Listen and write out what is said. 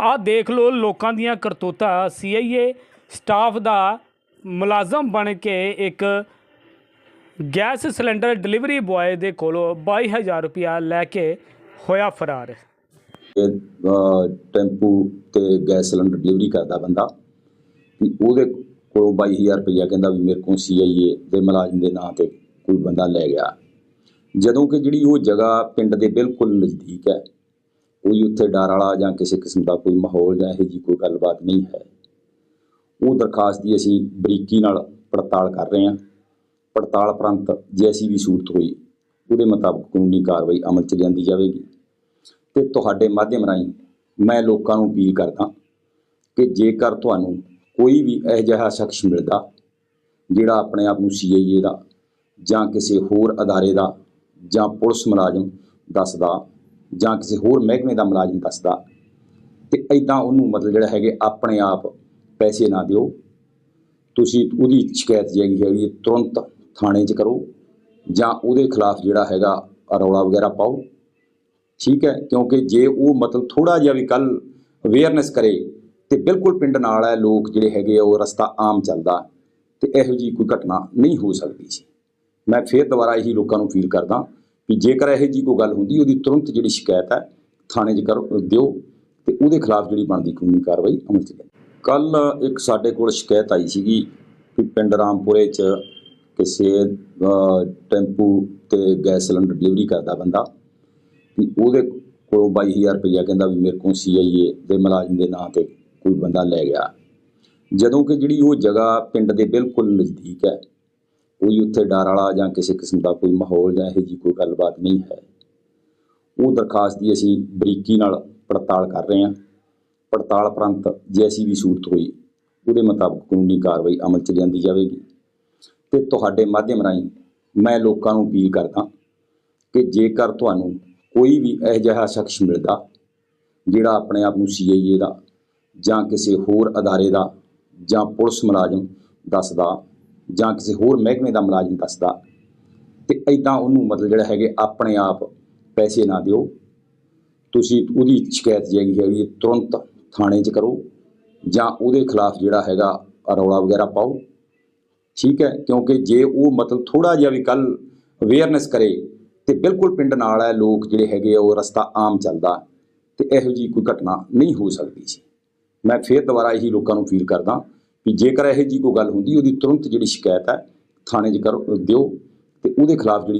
ਆਹ ਦੇਖ ਲਓ ਲੋਕਾਂ ਦੀਆਂ ਕਰਤੂਤਾਂ। ਸੀਆਈਏ ਸਟਾਫ ਦਾ ਮੁਲਾਜ਼ਮ ਬਣ ਕੇ ਇੱਕ ਗੈਸ ਸਿਲੰਡਰ ਡਿਲੀਵਰੀ ਬੁਆਏ ਦੇ ਕੋਲੋਂ 22000 ਰੁਪਇਆ ਲੈ ਕੇ ਹੋਇਆ ਫਰਾਰ। ਇਹ ਅਹ, ਟੈਂਪੂ ਤੇ ਗੈਸ ਸਿਲੰਡਰ ਡਿਲੀਵਰੀ ਕਰਦਾ ਬੰਦਾ। ਵੀ ਉਹਦੇ ਕੋਲੋਂ 22000 ਰੁਪਈਆ ਕਹਿੰਦਾ ਵੀ ਮੇਰੇ ਕੋਲ ਸੀਆਈਏ ਦੇ ਮੁਲਾਜ਼ਮ ਦੇ ਨਾਂ ਤੇ ਕੋਈ ਬੰਦਾ ਲੈ ਗਿਆ। ਜਦੋਂ ਕਿ ਜਿਹੜੀ ਉਹ ਜਗ੍ਹਾ ਪਿੰਡ ਦੇ ਬਿਲਕੁਲ ਨਜ਼ਦੀਕ ਹੈ ਕੋਈ ਉੱਥੇ ਡਰ ਵਾਲਾ ਜਾਂ ਕਿਸੇ ਕਿਸਮ ਦਾ ਕੋਈ ਮਾਹੌਲ ਜਾਂ ਇਹੋ ਜਿਹੀ ਕੋਈ ਗੱਲਬਾਤ ਨਹੀਂ ਹੈ। ਉਹ ਦਰਖਾਸਤ ਦੀ ਅਸੀਂ ਬਰੀਕੀ ਨਾਲ ਪੜਤਾਲ ਕਰ ਰਹੇ ਹਾਂ। ਪੜਤਾਲ ਪ੍ਰੰਤ ਜੇ ਜੈਸੀ ਵੀ ਸੂਰਤ ਹੋਈ, ਉਹਦੇ ਮੁਤਾਬਕ ਕਾਨੂੰਨੀ ਕਾਰਵਾਈ ਅਮਲ ਚ ਲਿਆਂਦੀ ਜਾਵੇਗੀ। ਤੇ ਤੁਹਾਡੇ ਮਾਧਿਅਮ ਰਾਹੀਂ ਮੈਂ ਲੋਕਾਂ ਨੂੰ ਅਪੀਲ ਕਰਦਾ ਕਿ ਜੇਕਰ ਤੁਹਾਨੂੰ ਕੋਈ ਵੀ ਇਹੋ ਜਿਹਾ ਸ਼ਖਸ ਮਿਲਦਾ, ਜਿਹੜਾ ਆਪਣੇ ਆਪ ਨੂੰ ਸੀਆਈਏ ਦਾ ਜਾਂ ਕਿਸੇ ਹੋਰ ਅਦਾਰੇ ਦਾ ਜਾਂ ਪੁਲਿਸ ਮੁਲਾਜ਼ਮ ਦੱਸਦਾ ਜਾਂ ਕਿਸੇ ਹੋਰ ਮਹਿਕਮੇ ਦਾ ਮੁਲਾਜ਼ਮ ਦੱਸਦਾ, ਤੇ ਐਦਾਂ ਉਹਨੂੰ ਮਤਲਬ ਜਿਹੜਾ ਹੈਗੇ ਆਪਣੇ ਆਪ ਪੈਸੇ ਨਾ ਦਿਓ। ਤੁਸੀਂ ਉਹਦੀ ਸ਼ਿਕਾਇਤ ਜਿਹੜੀ ਹੈਗੀ ਤੁਰੰਤ ਥਾਣੇ 'ਚ ਕਰੋ ਜਾਂ ਉਹਦੇ ਖਿਲਾਫ ਜਿਹੜਾ ਹੈਗਾ ਰੌਲਾ ਵਗੈਰਾ ਪਾਓ। ਠੀਕ ਹੈ, ਕਿਉਂਕਿ ਜੇ ਉਹ ਮਤਲਬ ਥੋੜਾ ਜਿਹਾ ਵੀ ਕੱਲ ਅਵੇਅਰਨੈਸ ਕਰੇ, ਤੇ ਬਿਲਕੁਲ ਪਿੰਡ ਨਾਲ ਹੈ, ਲੋਕ ਜਿਹੜੇ ਹੈਗੇ ਆ, ਉਹ ਰਸਤਾ ਆਮ ਚੱਲਦਾ ਤੇ ਇਹੋ ਜੀ ਕੋਈ ਘਟਨਾ ਨਹੀਂ ਹੋ ਸਕਦੀ ਸੀ ਮੈਂ ਫੇਰ ਦੁਬਾਰਾ ਇਹੀ ਲੋਕਾਂ ਨੂੰ ਫੀਲ ਕਰਦਾ ਵੀ ਜੇਕਰ ਇਹੋ ਜੀ ਕੋਈ ਗੱਲ ਹੁੰਦੀ, ਉਹਦੀ ਤੁਰੰਤ ਜਿਹੜੀ ਸ਼ਿਕਾਇਤ ਹੈ, ਥਾਣੇ 'ਚ ਕਰੋ ਦਿਓ ਤੇ ਉਹਦੇ ਖਿਲਾਫ ਜਿਹੜੀ ਬਣਦੀ ਕਾਨੂੰਨੀ ਕਾਰਵਾਈ ਅਮਲ 'ਚ ਲਿਆਓ। ਕੱਲ ਇੱਕ ਸਾਡੇ ਕੋਲ ਸ਼ਿਕਾਇਤ ਆਈ ਸੀਗੀ ਕਿ ਪਿੰਡ ਰਾਮਪੁਰੇ 'ਚ ਕਿਸੇ ਟੈਂਪੂ ਤੇ ਗੈਸ ਸਿਲੰਡਰ ਡਿਲੀਵਰੀ ਕਰਦਾ ਬੰਦਾ ਵੀ ਉਹਦੇ ਕੋਲੋਂ 22000 ਰੁਪਈਆ ਕਹਿੰਦਾ ਵੀ ਮੇਰੇ ਕੋਲ ਸੀਆਈਏ ਦੇ ਮੁਲਾਜ਼ਮ ਦੇ ਨਾਂ ਤੇ ਕੋਈ ਬੰਦਾ ਲੈ ਗਿਆ। ਜਦੋਂ ਕਿ ਜਿਹੜੀ ਉਹ ਜਗ੍ਹਾ ਪਿੰਡ ਦੇ ਬਿਲਕੁਲ ਨਜ਼ਦੀਕ ਹੈ ਕੋਈ ਉੱਥੇ ਡਰ ਵਾਲਾ ਜਾਂ ਕਿਸੇ ਕਿਸਮ ਦਾ ਕੋਈ ਮਾਹੌਲ ਜਾਂ ਇਹੋ ਜਿਹੀ ਕੋਈ ਗੱਲਬਾਤ ਨਹੀਂ ਹੈ। ਉਹ ਦਰਖਾਸਤ ਦੀ ਅਸੀਂ ਬਰੀਕੀ ਨਾਲ ਪੜਤਾਲ ਕਰ ਰਹੇ ਹਾਂ। ਪੜਤਾਲ ਪ੍ਰੰਤ ਜੇ ਜੈਸੀ ਵੀ ਸੂਰਤ ਹੋਈ, ਉਹਦੇ ਮੁਤਾਬਕ ਕਾਨੂੰਨੀ ਕਾਰਵਾਈ ਅਮਲ ਚ ਲਿਆਂਦੀ ਜਾਵੇਗੀ। ਤੇ ਤੁਹਾਡੇ ਮਾਧਿਅਮ ਰਾਹੀਂ ਮੈਂ ਲੋਕਾਂ ਨੂੰ ਅਪੀਲ ਕਰਦਾ ਕਿ ਜੇਕਰ ਤੁਹਾਨੂੰ ਕੋਈ ਵੀ ਇਹੋ ਜਿਹਾ ਸ਼ਖਸ ਮਿਲਦਾ, ਜਿਹੜਾ ਆਪਣੇ ਆਪ ਨੂੰ ਸੀਆਈਏ ਦਾ ਜਾਂ ਕਿਸੇ ਹੋਰ ਅਦਾਰੇ ਦਾ ਜਾਂ ਪੁਲਿਸ ਮੁਲਾਜ਼ਮ ਦੱਸਦਾ ਜਾਂ ਕਿਸੇ ਹੋਰ ਮਹਿਕਮੇ ਦਾ ਮੁਲਾਜ਼ਮ ਦੱਸਦਾ, ਤੇ ਐਦਾਂ ਉਹਨੂੰ ਮਤਲਬ ਜਿਹੜਾ ਹੈਗੇ ਆਪਣੇ ਆਪ ਪੈਸੇ ਨਾ ਦਿਓ। ਤੁਸੀਂ ਉਹਦੀ ਸ਼ਿਕਾਇਤ ਜਿਹੜੀ ਹੈਗੀ ਹੈ, ਤੁਰੰਤ ਥਾਣੇ 'ਚ ਕਰੋ ਜਾਂ ਉਹਦੇ ਖਿਲਾਫ ਜਿਹੜਾ ਹੈਗਾ ਰੌਲਾ ਵਗੈਰਾ ਪਾਓ। ਠੀਕ ਹੈ, ਕਿਉਂਕਿ ਜੇ ਉਹ ਮਤਲਬ ਥੋੜਾ ਜਿਹਾ ਵੀ ਕੱਲ ਅਵੇਅਰਨੈਸ ਕਰੇ, ਤੇ ਬਿਲਕੁਲ ਪਿੰਡ ਨਾਲ ਹੈ, ਲੋਕ ਜਿਹੜੇ ਹੈਗੇ ਆ, ਉਹ ਰਸਤਾ ਆਮ ਚੱਲਦਾ ਤੇ ਇਹੋ ਜੀ ਕੋਈ ਘਟਨਾ ਨਹੀਂ ਹੋ ਸਕਦੀ ਸੀ। ਮੈਂ ਫੇਰ ਦੁਬਾਰਾ ਇਹੀ ਲੋਕਾਂ ਨੂੰ ਫੀਲ ਕਰਦਾ ਵੀ ਜੇਕਰ ਇਹੋ ਜੀ ਕੋਈ ਗੱਲ ਹੁੰਦੀ, ਉਹਦੀ ਤੁਰੰਤ ਜਿਹੜੀ ਸ਼ਿਕਾਇਤ ਹੈ, ਥਾਣੇ 'ਚ ਕਰੋ, ਦਿਓ ਤੇ ਉਹਦੇ ਖਿਲਾਫ ਜਿਹੜੀ